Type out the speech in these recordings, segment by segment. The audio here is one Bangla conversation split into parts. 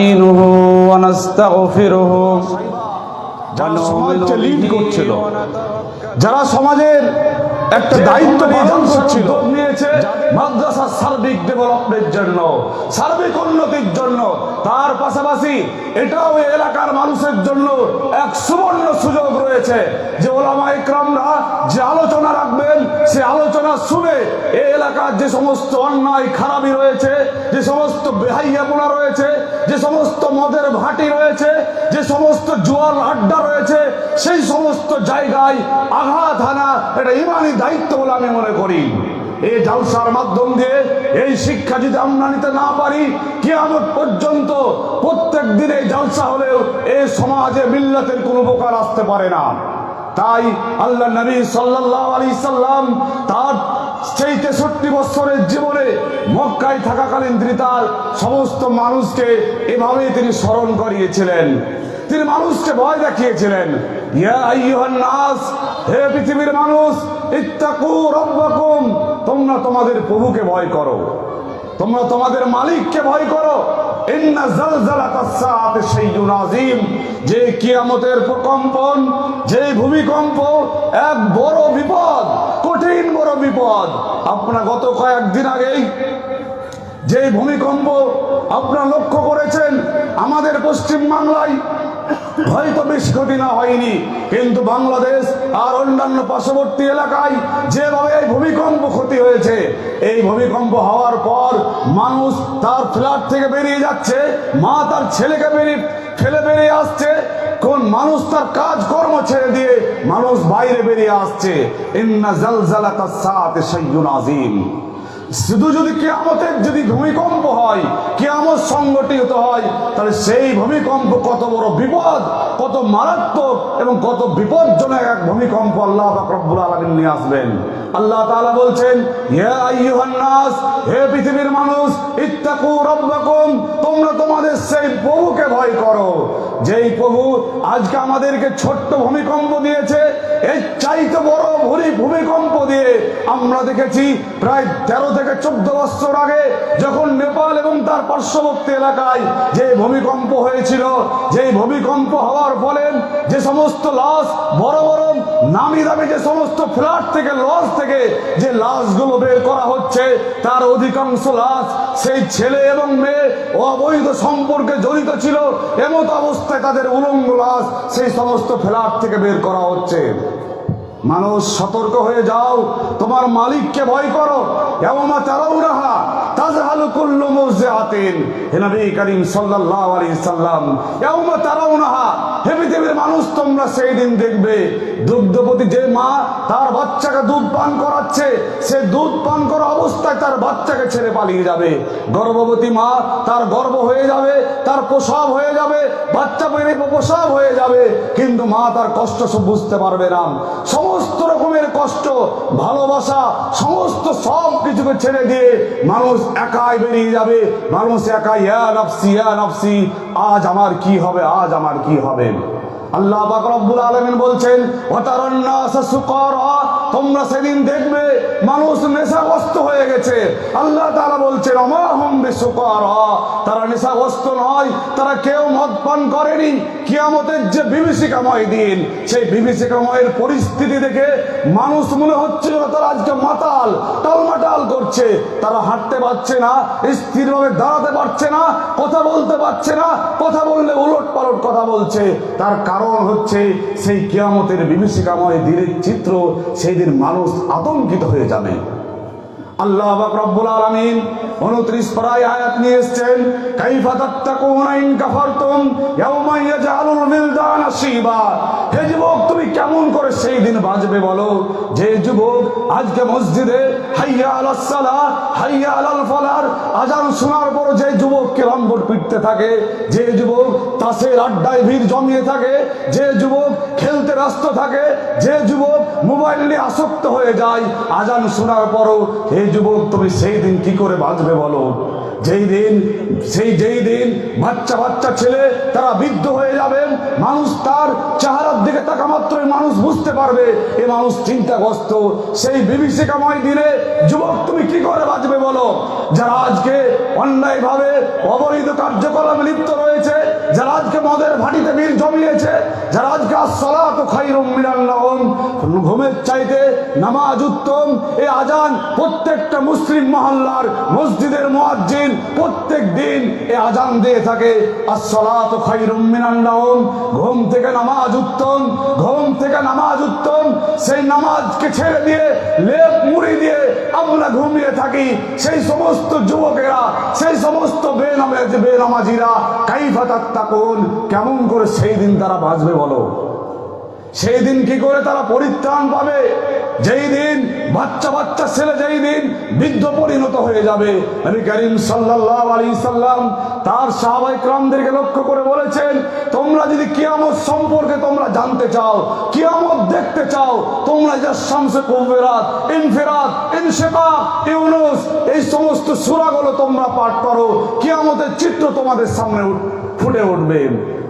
نستعينه ونستغفره যারা সমাজকে লিড করছিল যারা সমাজের একটা দায়িত্ব পালন করছিল নিয়েছে মাদ্রাসার সার্বিক ডেভেলপমেন্টের জন্য সার্বিক উন্নতির জন্য তার পাশাপাশি এটাও এই এলাকার মানুষের জন্য এক সুবর্ণ সুযোগ রয়েছে যে ওলামা ইকরামরা যে আলোচনা রাখবেন সে আলোচনা শুনে এই এলাকার যে সমস্ত অন্যায় খারাপি রয়েছে, যে সমস্ত বেহাইয়াপনা রয়েছে, যে সমস্ত মদের ভাটি রয়েছে, যে সমস্ত জুয়ার আড্ডা রয়েছে, সেই সমস্ত জায়গায় আঘাত হানা এটা ইমানি দায়িত্ব বলে আমি মনে করি। এই জালসার মাধ্যম দিয়ে এই শিক্ষা যদি আমরা নিতে না পারি, কিয়ামত পর্যন্ত প্রত্যেক দিন এই জালসা হলেও এই সমাজে মিল্লাতের কোনো উপকার আসতে পারে না। তাই আল্লাহ নবী সাল্লাল্লাহু আলাইহি সাল্লাম তার সেই তেষট্টি বছরের জীবনে মক্কায় থাকাকালীন তিনি তার সমস্ত মানুষকে এভাবেই তিনি স্মরণ করিয়েছিলেন। তিনি মানুষকে ভয় দেখিয়েছিলেন। হে পৃথিবীর মানুষ তোমরা তোমাদের প্রভুকে ভয় করো। তোমরা তোমাদের মালিককে ভয় করো। যে কিয়ামতের প্রকম্পন যে ভূমিকম্প, এক বড় বিপদ, কঠিন বড় বিপদ। আপনারা গত কয়েকদিন আগেই যে ভূমিকম্প আপনারা লক্ষ্য করেছেন, আমাদের পশ্চিম বাংলায় হয়তো বেশি ক্ষতি না হয়নি, কিন্তু বাংলাদেশ আর অন্যান্য পার্শ্ববর্তী এলাকায় যেভাবে এই ভূমিকম্প ক্ষতি হয়েছে, এই ভূমিকম্প হওয়ার পর মানুষ তার ফ্ল্যাট থেকে বেরিয়ে যাচ্ছে, মা তার ছেলেকে বেরিয়ে, ফেলে বেরিয়ে আসছে, কোন মানুষ তার কাজ কর্ম ছেড়ে দিয়ে মানুষ বাইরে বেরিয়ে আসছে। ইন্না জালজালাতাস সাআতি শাইউন আযীম। শুধু যদি কেয়ামতের যদি ভূমিকম্প হয়, কেয়ামত সংগঠিত হয়, তাহলে সেই ভূমিকম্প কত বড় বিপদ, কত মারাত্মক এবং কত বিপজ্জনক এক ভূমিকম্প আল্লাহ বাকরবুল আলমিন নিয়ে আসবেন। আল্লাহ তাআলা বলছেন, হে পৃথিবীর মানুষ, ইত্তাকু রাব্বাকুম, তোমরা তোমাদের সেই প্রভুকে ভয় করো। যেই প্রভু আজকে আমাদেরকে ছোট্ট ভূমিকম্প দিয়েছে এই চাইতে বড় ভূমি ভূমিকম্প দিয়ে আমরা দেখেছি, প্রায় তেরো থেকে চোদ্দ বছর আগে যখন নেপাল এবং তার পার্শ্ববর্তী এলাকায় যে ভূমিকম্প হয়েছিল যে ভূমিকম্প হওয়ার ফলে যে সমস্ত লাশ বড় বড় নামি দামি যে সমস্ত ফ্ল্যাট থেকে, লজ থেকে যে লাশগুলো বের করা হচ্ছে, তার অধিকাংশ লাশ সেই ছেলে এবং মেয়ে অবৈধ সম্পর্কে জড়িত ছিল। এমত অবস্থায় তাদের উলঙ্গ লাশ সেই সমস্ত ফ্ল্যাট থেকে বের করা হচ্ছে। মানুষ সতর্ক হয়ে যাও, তোমার মালিককে ভয় করো। এমন তারাও রাহা মানুষ, তোমরা সেই দিন দেখবে দুগ্ধবতী যে মা তার বাচ্চাকে দুধ পান করাচ্ছে, সে দুধ পান করা অবস্থায় তার বাচ্চাকে ছেড়ে পালিয়ে যাবে। গর্ভবতী মা তার গর্ভ হয়ে যাবে, তার প্রসব হয়ে যাবে, বাচ্চা বেড়ে প্রসব হয়ে যাবে, কিন্তু মা তার কষ্ট সব বুঝতে পারবে না। সমস্ত রকমের কষ্ট, ভালোবাসা, সমস্ত সব কিছুকে ছেড়ে দিয়ে মানুষ একাই বেরিয়ে যাবে। মানুষ একাই আজ আমার কি হবে আজ আমার কি হবে? আল্লাহ পাক রব্বুল আলামিন বলছেন ওয়াতারান্নাস সুকারা তোমরা সেদিন দেখবে মানুষ নেশাগ্রস্ত হয়ে গেছে। আল্লাহ তাআলা বলছেন, আমা হুম তারা নেশাগ্রস্ত নয়, তারা কেউ মদ পান করেনি। কিয়ামতের যে বিভীষিকাময় দিন, সেই বিভীষিকাময়ের পরিস্থিতি দেখে মানুষ মনে হচ্ছিল তারা আজকে মাতাল, টালমাটাল করছে। তারা হাঁটতে পারছে না, স্থিরভাবে দাঁড়াতে পারছে না, কথা বলতে পারছে না, কথা বললে উলট পালট কথা বলছে। তার কারণ হচ্ছে সেই কিয়ামতের বিভীষিকাময় দিনের চিত্র সেই দিন মানুষ আতঙ্কিত হয়ে যাবে। আল্লাহ রব্বুল আলামিন 29 পারায় আয়াত নিয়ে এসেছেন, কাইফা তাত্তাকুনা ইন কাফারতুম ইয়াওমা ইয়াজআলুল বিলদানা শিবা। হে যুবক, তুমি কেমন করে সেই দিন বলো? যে যুবক, আজকে মসজিদে হাইয়া হাইয়া আলাল ফালার, আজান শোনার পর যে পিটতে থাকে, যে যুবক তাসের আড্ডায় ভিড় জমিয়ে থাকে, যে যুবক খেলতে ব্যস্ত থাকে, যে যুবক মোবাইল নিয়ে আসক্ত হয়ে যায়, আজান শোনার পরও হে যুবক, তুমি সেই দিন কি করে বাঁচবে? বলো। যেই দিন, সেই যেই দিন বাচ্চা বাচ্চা ছেলে তারা বৃদ্ধ হয়ে যাবেন, মানুষ তার চেহারার দিকে তাকা মাত্রই মানুষ বুঝতে পারবে, এ মানুষ চিন্তাগ্রস্ত। সেই বিভীষিকাময় দিনে যুবক তুমি কি করে বাঁচবে বলো? যারা আজকে অন্যায়ভাবে অবৈধ কার্যকলাপে লিপ্ত রয়েছে, যারা আজকে মদের ভাটিতে বীর জমিয়েছে, যারা আজকে আসসালাত খাইরুম মিনান নাওম, ঘুমের চাইতে নামাজ উত্তম, এ আজান প্রত্যেকটা মুসলিম মহল্লার মসজিদের মুয়াজ্জিন প্রত্যেক দিন এই আজান দিয়ে থাকে খাইরুম ঘুম থেকে নামাজ উত্তম, ঘুম থেকে নামাজ উত্তম, সেই নামাজকে ছেড়ে দিয়ে, লেপ মুড়ি দিয়ে আমরা ঘুমিয়ে থাকি। সেই সমস্ত যুবকেরা, সেই সমস্ত বেনামে বেনামাজিরা, কাইফা তাত্তাকুন, কেমন করে সেই দিন তারা বাঁচবে বলো? সেই দিন কি করে তারা পরিত্রাণ পাবে? যেই দিন বাচ্চা বাচ্চা ছেলে যেই দিন বৃদ্ধ পরিণত হয়ে যাবে, নবী করিম সাল্লাল্লাহু আলাইহি সাল্লাম তার সাহাবাই ক্রামদেরকে লক্ষ্য করে বলেছেন, তোমরা যদি কিয়ামত সম্পর্কে তোমরা জানতে চাও, কিয়ামত দেখতে চাও, তোমরা যা শামসে কুফেরাত ইনফিরাত ইনশিকাক ইউনুস, এই সমস্ত সূরাগুলো তোমরা পাঠ করো, কিয়ামতের চিত্র তোমাদের সামনে ফুটে উঠবে।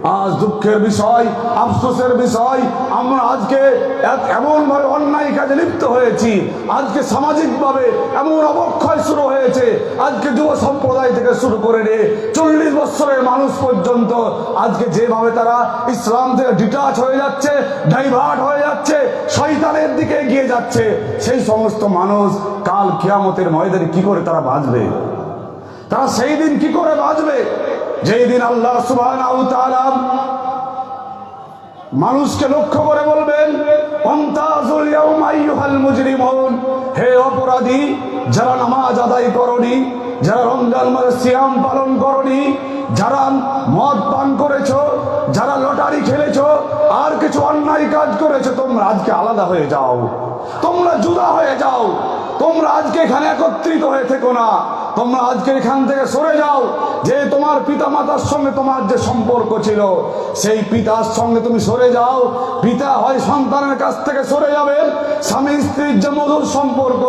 আজ দুঃখের বিষয়, আফসোসের বিষয়, আমরা আজকে এমনভাবে অন্যায় কাজে লিপ্ত হয়েছি। আজকে সামাজিকভাবে এমন অবক্ষয় শুরু হয়েছে। আজকে যুব সম্প্রদায় থেকে শুরু করে নিয়ে চল্লিশ বছরের মানুষ পর্যন্ত আজকে যেভাবে তারা ইসলাম থেকে ডিটাচ হয়ে যাচ্ছে ডাইভার্ট হয়ে যাচ্ছে, শয়তানের দিকে এগিয়ে যাচ্ছে, সেই সমস্ত মানুষ কাল কিয়ামতের ময়দানে কি করে তারা বাঁচবে? তারা সেই দিন কি করে বাঁচবে? যেই দিন আল্লাহ ওয়া মানুষকে লক্ষ্য করে বলবেন হে অপরাধী, যারা নামাজ আদায় করনি, যারা রমজান মাসে সিয়াম পালন করনি, যারা মদ পান করেছ, যারা লটারি খেলেছো, আর কিছু অন্যায় কাজ করেছ, তোমরা আজকে আলাদা হয়ে যাও। তোমরা জুদা হয়ে যাও। তোমরা আজকে এখানে একত্রিত হয়ে থেকো না। তোমরা আজকে এখান থেকে সরে যাও। যে তোমার পিতা মাতার সঙ্গে তোমার যে সম্পর্ক ছিল, সেই পিতার সঙ্গে তুমি সরে যাও। পিতা হয় সন্তানের কাছ থেকে সরে যাবে। স্বামী স্ত্রীর যে মধুর সম্পর্ক,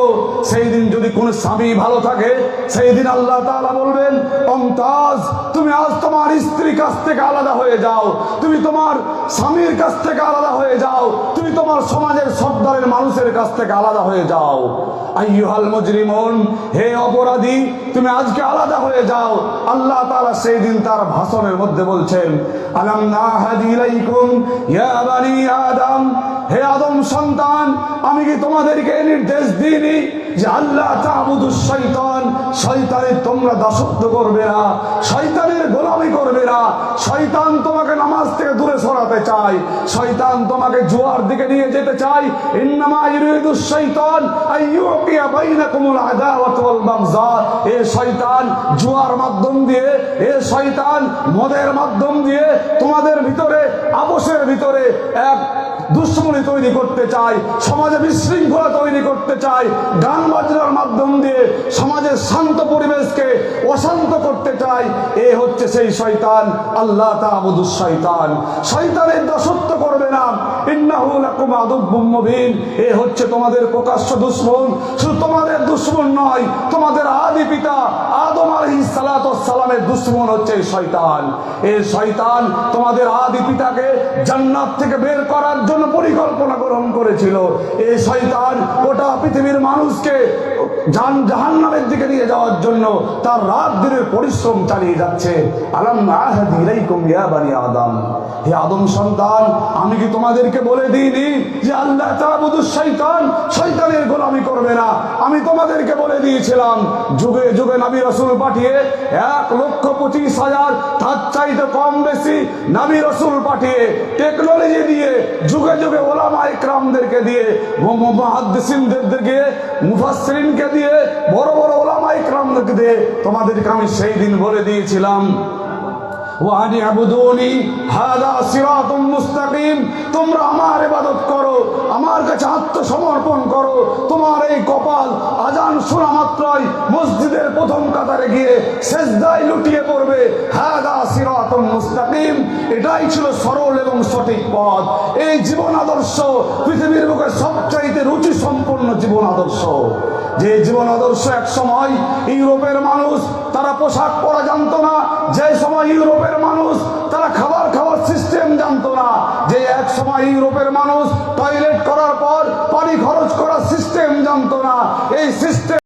সেই দিন যদি কোনো স্বামী ভালো থাকে, সেই দিন আল্লাহ তাআলা বলবেন, অমতাজ, তুমি আজ তোমার স্ত্রীর কাছ থেকে আলাদা হয়ে যাও। তুমি তোমার স্বামীর কাছ থেকে আলাদা হয়ে যাও। তুমি তোমার সমাজের সর্দারের মানুষের কাছ থেকে আলাদা হয়ে যাও। আইয়ুহাল মুজরিমুন, হে অপরাধী তুমি আজকে আলাদা হয়ে যাও। আল্লাহ তাআলা সেই দিন তার ভাষণের মধ্যে বলছেন হে আদম সন্তান, আমি কি তোমাদেরকে নির্দেশ দিইনি যে আল্লাহ তাবুদুস শয়তান শয়তানের তোমরা দাসত্ব করবে না শয়তানের গোলামি করবে না শয়তান তোমাকে নামাজ থেকে চাই। শয়তান তোমাকে জুয়ার দিকে নিয়ে যেতে চায় ইন্নামা আইয়ুকিয়া বাইনাকুমুল আদাওয়াত ওয়াল এ শয়তান, জুয়ার মাধ্যম দিয়ে, এ শয়তান, মদের মাধ্যম দিয়ে তোমাদের ভিতরে আপোষের ভিতরে এক দুশ্মনী তৈরি করতে চায় সমাজে বিশৃঙ্খলা তৈরি করতে চায় গান বাজনার মাধ্যম দিয়ে সমাজের শান্ত পরিবেশকে অশান্ত করতে চায় এ হচ্ছে সেই শয়তান, আল্লাহ তাবুদুস শয়তান। শয়তানের দাসত্ব করবে না এ হচ্ছে তোমাদের প্রকাশ্য দুশ্মন, শুধু তোমাদের দুশ্মন নয়, তোমাদের আদি পিতা আদম সালামের দুশ্মন হচ্ছে শয়তান। এই শয়তান তোমাদের আদি পিতাকে জান্নাত থেকে বের করার জন্য পরিকল্পনা গ্রহণ করেছিল। এই শয়তান গোটা পৃথিবীর মানুষকে জান জাহান্নামের দিকে নিয়ে যাওয়ার জন্য তার রাত দিনের পরিশ্রম চালিয়ে যাচ্ছে। আদম। হে আদম সন্তান, আমি কি তোমাদেরকে বলে দিইনি যে আল্লাহ গোলামি করবে না। আমি তোমাদেরকে বলে দিয়েছিলাম, যুগে যুগে নবী রাসূল পাঠিয়ে এক লক্ষ পঁচিশ হাজার, তার চাইতে কম বেশি নবী রাসূল পাঠিয়ে টেকনোলজি দিয়ে যুগে যুগে যুগে ওলামা ইকরামদেরকে দিয়ে মহাদ্দিনদেরকে মুফাসরিনকে দিয়ে, বড় বড় ওলামা ইকরামদেরকে দিয়ে তোমাদেরকে আমি সেই দিন বলে দিয়েছিলাম। ওয়ানি আবুদুনি, হাদা সিরাতুম মুস্তাকিম। তোমরা আমার ইবাদত করো, আমার কাছে আত্মসমর্পণ করো। তোমার এই কপাল আজান শোনা মাত্রই মসজিদের প্রথম কাতারে গিয়ে সেজদায় লুটিয়ে পড়বে। হাদা সিরাতুম মুস্তাকিম। এটাই ছিল সরল এবং সঠিক পথ। এই জীবন আদর্শ পৃথিবীর বুকে সবচাইতে রুচি সম্পন্ন জীবন আদর্শ যে জীবন আদর্শ এক সময় ইউরোপের মানুষ, তারা পোশাক পরা জানতো না। যে সময় ইউরোপের মানুষ, তারা খাবার খাওয়ার সিস্টেম জানতো না। যে এক সময় ইউরোপের মানুষ টয়লেট করার পর পানি খরচ করার সিস্টেম জানতো না। এই সিস্টেম